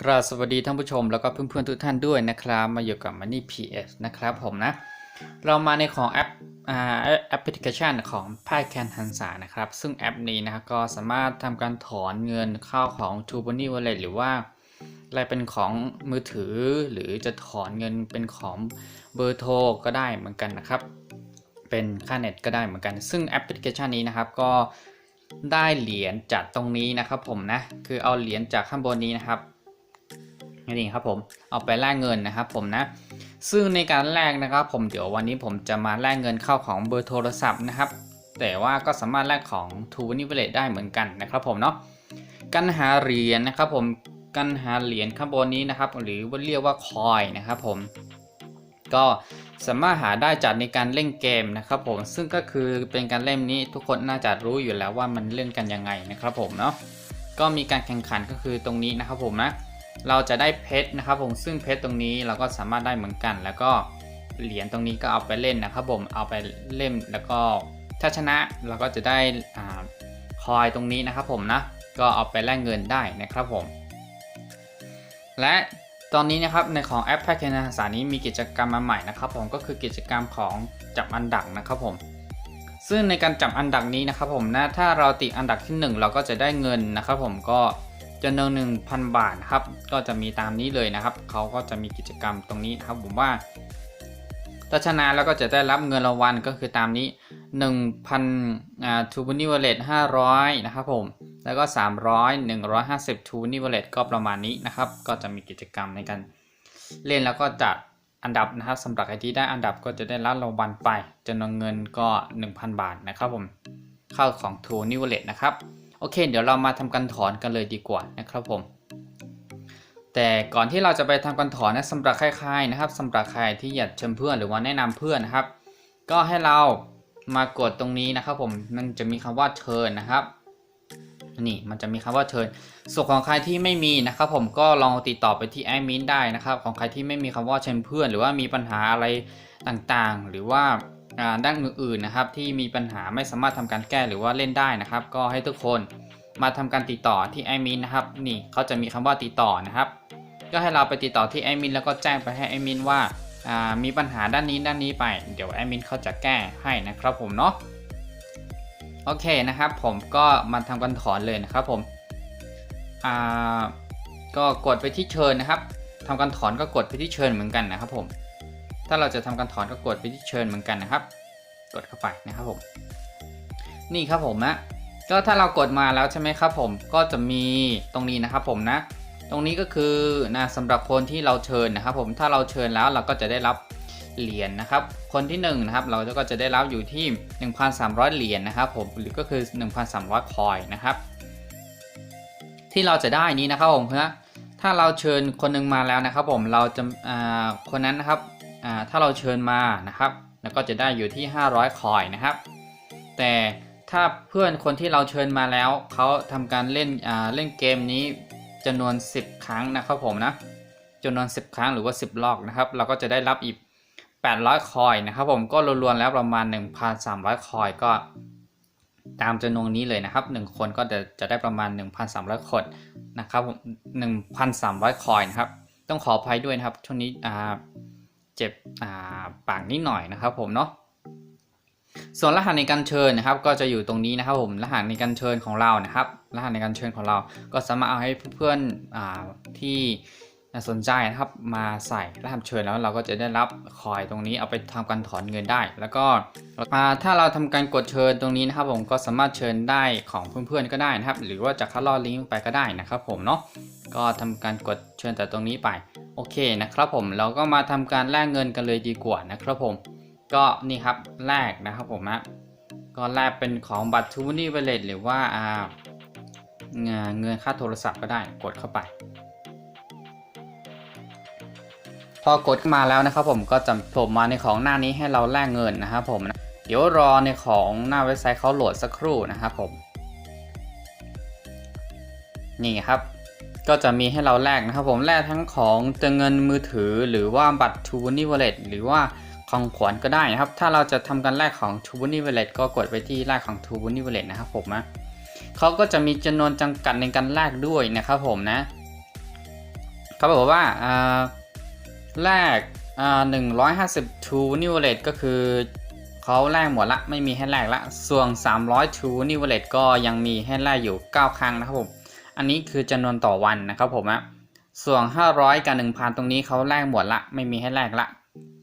กราบสวัสดีท่านผู้ชมแล้วก็เพื่อนๆทุกท่านด้วยนะครับมาอยู่กับ Money PS นะครับผมนะ เรามาในของแอปแอปพลิเคชันของไพ่แคนทันสานะครับ ซึ่งแอปนี้นะครับก็สามารถทำการถอนเงินเข้าของ t o b o n y Wallet หรือว่าอะไรเป็นของมือถือหรือจะถอนเงินเป็นของเบอร์โทรก็ได้เหมือนกันนะครับ เป็นค่าเน็ตก็ได้เหมือนกัน ซึ่งแอปพลิเคชันนี้นะครับก็ได้เหรียญจากตรงนี้นะครับผมนะคือเอาเหรียญจากข้างบนนี้นะครับ นี่ครับผมเอาไปแลกเงินนะครับผมนะซึ่งในการแลกนะครับ ผมเดี๋ยววันนี้ผมจะมาแลกเงินเข้าของเบอร์โทรศัพท์นะครับ แต่ว่าก็สามารถแลกของ t ูนิเวเลตได้เหมือนกันนะครับผมเนาะการหาเหรียญนะครับผมการหาเหรียญข้างบนนี้นะครับ หรือว่าเรียกว่าคอยนะครับผมก็สามารถหาได้จากในการเล่นเกมนะครับผมซึ่งก็คือเป็นการเล่นนี้ทุกคนน่าจะรู้อยู่แล้วว่ามันเล่นกันยังไงนะครับผมเนาะก็มีการแข่งขันก็คือตรงนี้นะครับผมนะ เราจะได้เพชรนะครับผมซึ่งเพชรตรงนี้เราก็สามารถได้เหมือนกัน แล้วก็เหรียญตรงนี้ก็เอาไปเล่นนะครับผมเอาไปเล่นแล้วก็ถ้าชนะเราก็จะได้อ่าคอยตรงนี้นะครับผมนะก็เอาไปแลกเงินได้นะครับผม และตอนนี้นะครับในของแอปแพ็กเกจสานี้มีกิจกรรมมาใหม่นะครับ ผมก็คือกิจกรรมของจับอันดับนะครับผม ซึ่งในการจับอันดับนี้นะครับผมนะถ้าเราติดอันดับที่ 1 เราก็จะได้เงินนะครับผมก็ จำนวนหนึ่งพันบาทครับ ก็จะมีตามนี้เลยนะครับ เขาก็จะมีกิจกรรมตรงนี้นะครับ ผมว่าถ้าชนะแล้วก็จะได้รับเงินรางวัลก็คือตามนี้ 1,000อ่าทูบูนิวเลต500 นะครับผม แล้วก็ 300 150ทูนิวเลตก็ประมาณนี้นะครับ ก็จะมีกิจกรรมในการเล่นแล้วก็จัดอันดับนะครับสำหรับใครที่ได้อันดับก็จะได้รับรางวัลไปจำนวนเงินก็ 1,000 บาทนะครับผม เข้าของทูนิวเลตนะครับ โอเค เดี๋ยวเรามาทำการถอนกันเลยดีกว่านะครับผม แต่ก่อนที่เราจะไปทำการถอนนะสำหรับใครๆนะครับสำหรับใครที่อยากเชิญเพื่อนหรือว่าแนะนำเพื่อนนะครับ ก็ให้เรามากดตรงนี้นะครับผมมันจะมีคำว่าเชิญนะครับนี่มันจะมีคำว่าเชิญ ส่วนของใครที่ไม่มีนะครับ ผมก็ลองติดต่อไปที่แอดมินได้นะครับ ของใครที่ไม่มีคำว่าเชิญเพื่อน หรือว่ามีปัญหาอะไรต่างๆ หรือว่า ด้านอื่นๆนะครับ ที่มีปัญหาไม่สามารถทำการแก้หรือว่าเล่นได้นะครับ ก็ให้ทุกคนมาทำการติดต่อที่แอมินนะครับ นี่เขาจะมีคำว่าติดต่อนะครับ ก็ให้เราไปติดต่อที่แอมินแล้วก็แจ้งไปให้แอมินว่ามีปัญหาด้านนี้ด้านนี้ไป เดี๋ยวแอดมินเขาจะแก้ให้นะครับผมเนาะโอเคนะครับ ผมก็มาทำการถอนเลยนะครับผมก็กดไปที่เชิญนะครับทำการถอนก็กดไปที่เชิญเหมือนกันนะครับผม ถ้าเราจะทำการถอนก็กดไปที่เชิญเหมือนกันนะครับ กดเข้าไปนะครับผม นี่ครับผมนะก็ถ้าเรากดมาแล้วใช่ไหมครับผมก็จะมีตรงนี้นะครับผมนะ ตรงนี้ก็คือนะสำหรับคนที่เราเชิญนะครับ ผมถ้าเราเชิญแล้วเราก็จะได้รับเหรียญนะครับ คนที่1นงนะครับเราก็จะได้รับอยู่ที่ 1,300 เหรียญนะครับผมหรือก็คือ 1,300 คอยนะครับ ที่เราจะได้นี้นะครับผมเพื่อถ้าเราเชิญคนหนึ่งมาแล้วนะครับ ผมเราจะอ่าคนนั้นนะครับ ถ้าเราเชิญมานะครับ แล้วก็จะได้อยู่ที่ 500 คอยนะครับ แต่ถ้าเพื่อนคนที่เราเชิญมาแล้ว เขาทำการเล่นเล่นเกมนี้จำนวน 10 ครั้งนะครับผมนะจำนวน 10 ครั้งหรือว่า 10รอบนะครับ เราก็จะได้รับอีก 800 คอยนะครับ ผมก็รวมๆแล้วประมาณ 1,300 คอยก็ตามจำนวนนี้เลยนะครับ 1 คนก็จะจะได้ประมาณ 1,300 คนนะครับผม1,300 คอยนะครับ ต้องขออภัยด้วยนะครับ ช่วงนี้อ่า จ็บาปากนิดหน่อยนะครับผมเนาะส่วนรหัสในการเชิญนะครับ ก็จะอยู่ตรงนี้นะครับผมรหัสในการเชิญของเรานะครับ รหัสในการเชิญของเรา ก็สามารถเอาให้เพื่อนๆอ่าที่สนใจนะครับมาใส่รหัสเชิญแล้วเราก็จะได้รับคอยตรงนี้เอาไปทำการถอนเงินได้ แล้วก็อ่าถ้าเราทำการกดเชิญตรงนี้นะครับ ผมก็สามารถเชิญได้ของเพื่อนๆก็ได้นะครับ หรือว่าจะคัดลอกลิงก์ไปก็ได้นะครับ ผมเนาะก็ทำการกดเชิญแต่ตรงนี้ไป โอเคนะครับผมเราก็มาทำการแลกเงินกันเลยดีกว่านะครับผม ก็นี่ครับแรกนะครับผมนะก็แรกเป็นของบัตรทูนี่เวลเลตหรือว่าอ่าเงินเงินค่าโทรศัพท์ก็ได้กดเข้าไป พอกดมาแล้วนะครับผมก็จะโผล่มาในของหน้านี้ให้เราแลกเงินนะครับผมนะเดี๋ยวรอในของหน้าเว็บไซต์เขาโหลดสักครู่นะครับผม นี่ครับ ก็จะมีให้เราแลกนะครับผมแลกทั้งของเติมเงินมือถือ หรือว่าบัตรทูนี่วอลเล็ตหรือว่าของขวัญก็ได้นะครับ ถ้าเราจะทำการแลกของทูนี่วอลเล็ตก็กดไปที่แลกของทูนี่วอลเล็ตนะครับผมนะเขาก็จะมีจำนวนจำกัดในการแลกด้วยนะครับผมนะเขาบอกว่าอ่าแรกอ่าหนึ่งร้อยห้าสิบทูนิวเลตก็คือเขาแลกหมดละไม่มีให้แลกละ ส่วน 300ทูนิวเลตก็ยังมีให้แลกอยู่ 9 ครั้งนะครับผม อันนี้คือจำนวนต่อวันนะครับผมอะส่วน 500 กับ 1,000 ตรงนี้เขาแลกหมดละ ไม่มีให้แลกละ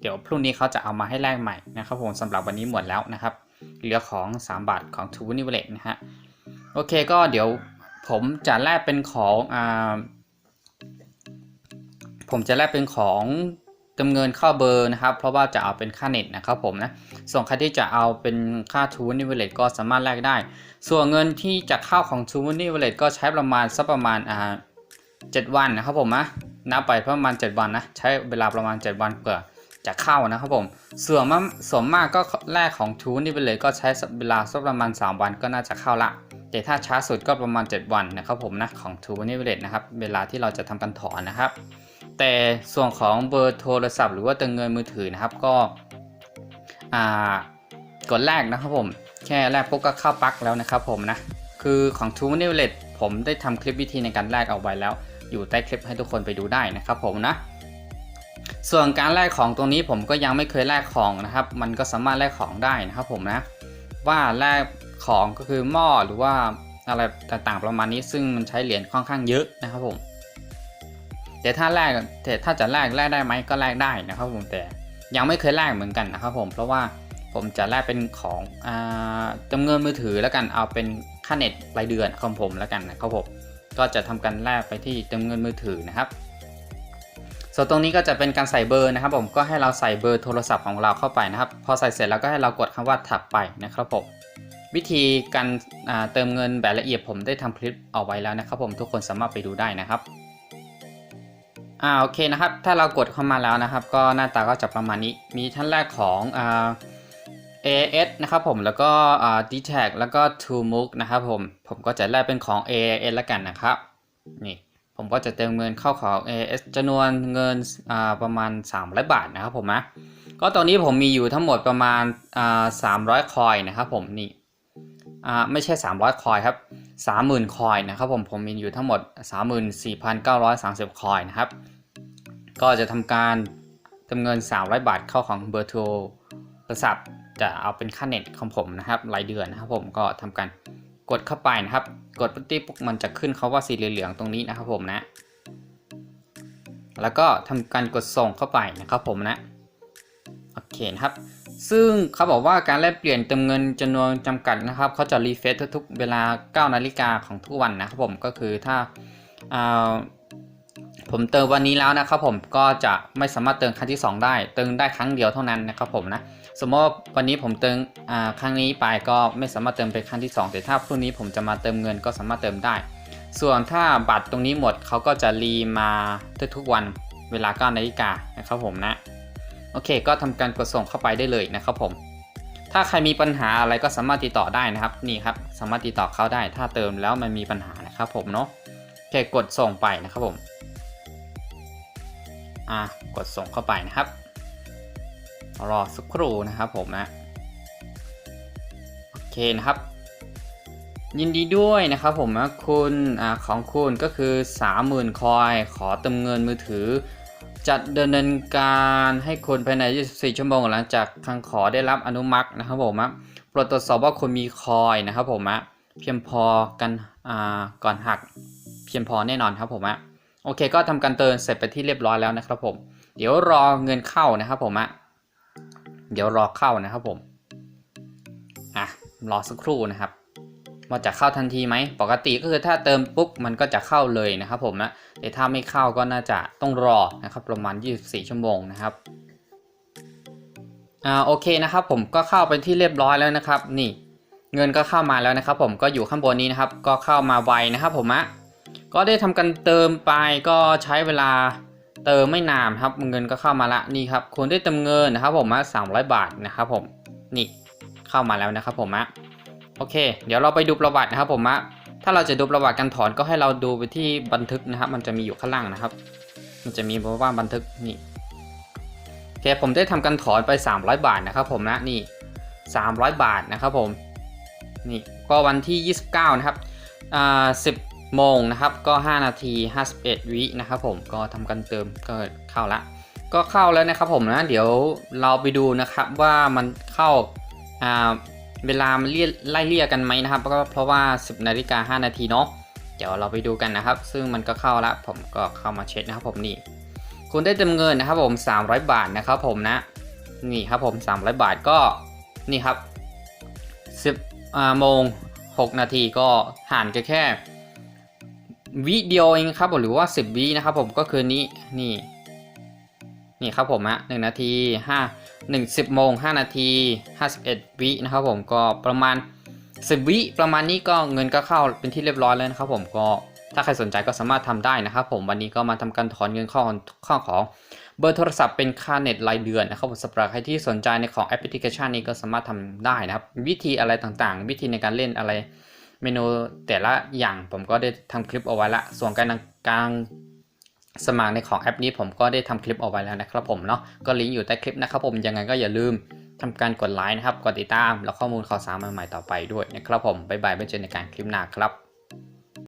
เดี๋ยวพรุ่งนี้เขาจะเอามาให้แลกใหม่นะครับผมสำหรับวันนี้หมดแล้วนะครับ เหลือของ 3 บาทของทูนิวเลตนะฮะ โอเคก็เดี๋ยวผมจะแลกเป็นของอ่าผมจะแลกเป็นของ เติมเงินเข้าเบอร์นะครับ เพราะว่าจะเอาเป็นค่าเน็ตนะครับผมนะ ส่วนใครที่จะเอาเป็นค่าทูนิเวเลตก็สามารถแลกได้ ส่วนเงินที่จะเข้าของทูนิเวเลตก็ใช้ประมาณสักประมาณอ่าเจ็ดวันนะครับผมนะนับไปประมาณ 7 วันนะใช้เวลาประมาณ 7 วันเพื่อจะเข้านะครับผมส่วนมากส่วนมากก็แรกของทูนิเวเลตก็ใช้เวลาสักประมาณ 3 วันก็น่าจะเข้าละ แต่ถ้าช้าสุดก็ประมาณ 7 วันนะครับผมนะของทูนิเวเลตนะครับเวลาที่เราจะทำการถอนนะครับ แต่ส่วนของเบอร์โทรศัพท์ หรือว่าเติมเงินมือถือนะครับก็อ่ากดแรกนะครับผม แค่แรกปุ๊บก็เข้าปลั๊กแล้วนะครับผมนะ คือของ t ู n e w l e t ผมได้ทำคลิปวิธีในการแลกเอาไว้แล้ว อยู่ใต้คลิปให้ทุกคนไปดูได้นะครับผมนะ ส่วนการแลกของตรงนี้ผมก็ยังไม่เคยแลกของนะครับ มันก็สามารถแลกของได้นะครับผมนะ ว่าแลกของก็คือหม้อหรือว่าอะไรต่างๆประมาณนี้ซึ่งมันใช้เหรียญค่อนข้างเยอะนะครับผม แต่ถ้าแลกแต่ถ้าจะแลกแลกได้ไหมก็แลกได้นะครับผมแต่ยังไม่เคยแลกเหมือนกันนะครับผมเพราะว่าผมจะแลกเป็นของอ่าจำเงินมือถือแล้วกันเอาเป็นค่าเน็ตรายเดือนของผมแล้วกันนะครับผมก็จะทำการแลกไปที่จำเงินมือถือนะครับส่วนตรงนี้ก็จะเป็นการใส่เบอร์นะครับ ผมก็ให้เราใส่เบอร์โทรศัพท์ของเราเข้าไปนะครับ พอใส่เสร็จแล้วก็ให้เรากดคำว่าถับไปนะครับผมวิธีการเติมเงินแบบละเอียดผมได้ทำคลิปเอาไว้แล้วนะครับ ผมทุกคนสามารถไปดูได้นะครับ อ่าโอเคนะครับ ถ้าเรากดเข้ามาแล้วนะครับ ก็หน้าตาก็จะประมาณนี้ มีท่านแรกของอ่า AS นะครับผมแล้วก็อ่า d t a g แล้วก็ t o m o o นะครับผม ผมก็จะแลกเป็นของ AS ล้วกันนะครับ นี่ผมก็จะเติมเงินเข้าของ AS จำนวนเงินอ่าประมาณ 300 บาทนะครับผมนะก็ตอนนี้ผมมีอยู่ทั้งหมดประมาณอ่า300 คอยนะครับผมนี่อ่าไม่ใช่ 300 คอยครับ 30,000 คอยนะครับผมผมมีอยู่ทั้งหมด 34,930 คอยนะครับ ก็จะทำการจำเงิน 300 บาทเข้าของเบอร์โทรศัพท์จะเอาเป็นค่าเน็ตของผมนะครับรายเดือนนะครับผมก็ทำการกดเข้าไปนะครับ กดปุ๊บปุ๊บมันจะขึ้นเขาว่าสีเหลืองๆตรงนี้นะครับผมนะ แล้วก็ทำการกดส่งเข้าไปนะครับผมนะ โอเคนะครับ ซึ่งเขาบอกว่าการแลกเปลี่ยนเติมเงินจำนวนจำกัดนะครับเขาจะรีเฟซทุกๆเวลา 9 นาฬิกาของทุกวันนะครับผมก็คือถ้าาผมเติมวันนี้แล้วนะครับผมก็จะไม่สามารถเติมครั้งที่ 2 ได้ เติมได้ครั้งเดียวเท่านั้นนะครับผมนะสมมติว่าวันนี้ผมเติมครั้งนี้ไปก็ไม่สามารถเติมไปครั้งที่ 2 แต่ถ้าพรุ่งนี้ผมจะมาเติมเงินก็สามารถเติมได้ ส่วนถ้าบัตรตรงนี้หมดเขาก็จะรีมาทุกๆวันเวลา9นาฬิกานะครับผมนะ โอเค ก็ทำการกดส่งเข้าไปได้เลยนะครับผม ถ้าใครมีปัญหาอะไรก็สามารถติดต่อได้นะครับนี่ครับสามารถติดต่อเขาได้ ถ้าเติมแล้วมันมีปัญหานะครับผมเนาะโอเคกดส่งไปนะครับผมอะกดส่งเข้าไปนะครับรอสักครู่นะครับผมนะโอเคนะครับ ยินดีด้วยนะครับผมนะคุณอ่าของคุณก็คือ 30,000 คอย ขอเติมเงินมือถือ จัดดำเนินการให้คุณภายใน 24 ชั่วโมงหลังจากคำขอได้รับอนุมัตินะครับผมนะโปรดตรวจสอบว่าคุณมีคอยนะครับผมนะเพียงพอกันอ่าก่อนหักเพียงพอแน่นอนครับผมนะโอเค ก็ทำการเติมเสร็จไปที่เรียบร้อยแล้วนะครับผม เดี๋ยวรอเงินเข้านะครับผมอะเดี๋ยวรอเข้านะครับผมอะรอสักครู่นะครับ ว่าจะเข้าทันทีไหมปกติก็คือถ้าเติมปุ๊บมันก็จะเข้าเลยนะครับผมนะแต่ถ้าไม่เข้าก็น่าจะต้องรอนะครับประมาณ 24 ชั่วโมงนะครับอ่าโอเคนะครับผมก็เข้าไปที่เรียบร้อยแล้วนะครับ นี่เงินก็เข้ามาแล้วนะครับ ผมก็อยู่ข้างบนนี้นะครับ ก็เข้ามาไวนะครับ ผมอะก็ได้ทำการเติมไปก็ใช้เวลาเติมไม่นานครับ เงินก็เข้ามาละนี่ครับคุณได้เติมเงินนะครับ ผมอะ300บาทนะครับ ผมนี่เข้ามาแล้วนะครับ ผมอะ โอเค เดี๋ยวเราไปดูประวัตินะครับผมอะถ้าเราจะดูประวัติการถอนก็ให้เราดูไปที่บันทึกนะครับ มันจะมีอยู่ข้างล่างนะครับ มันจะมีบอกว่าบันทึกนี่โอเคผมได้ทำการถอนไป 300 บาทนะครับผมนะนี่ 300 บาทนะครับผมนี่ก็วันที่ 29 นะครับอ่า10โมงนะครับก็ 5 นาที 51 วินะครับผมก็ทำการเติมก็เข้าละก็เข้าแล้วนะครับผมนะเดี๋ยวเราไปดูนะครับว่ามันเข้าอ่า เวลามันเรียไล่เลี่ยกันไหมนะครับก็เพราะว่า 10นาฬิกา5นาทีเนาะเดี๋ยวเราไปดูกันนะครับ ซึ่งมันก็เข้าละผมก็เข้ามาเช็คนะครับผมนี่ คุณได้เติมเงินนะครับผม 300 บาทนะครับผมนะ นี่ครับผม 300 บาทก็นี่ครับ 10อ่าโมง 6 นาทีก็ห่านกันแค่วิเดียวเองครับผมหรือว่า 10วินะครับผมก็คือนี้นี่ นี่ครับผมอะหนึ่งนาทีห้าหนึ่งสิบโมงห้านาทีห้าสิบเอ็ดวินะครับผมก็ประมาณสิบวิประมาณนี้ก็เงินก็เข้าเป็นที่เรียบร้อยแล้วนะครับผมก็ถ้าใครสนใจก็สามารถทำได้นะครับผมวันนี้ก็มาทำการถอนเงินเข้าข้อของเบอร์โทรศัพท์เป็นค่าเน็ตรายเดือนนะครับผมสำหรับใครที่สนใจในของแอปพลิเคชันนี้ก็สามารถทำได้นะครับ วิธีอะไรต่างๆ วิธีในการเล่นอะไร เมนูแต่ละอย่างผมก็ได้ทำคลิปเอาไว้ละส่วนการการ สมัครในของแอปนี้ผมก็ได้ทำคลิปเอาไว้แล้วนะครับผมเนาะก็ลิงก์อยู่ใต้คลิปนะครับผมยังไงก็อย่าลืมทำการกดไลค์นะครับ กดติดตาม แล้วข้อมูลข่าวสารใหม่ๆต่อไปด้วยนะครับผมบ๊ายบายไว้เจอในการคลิปหน้าครับ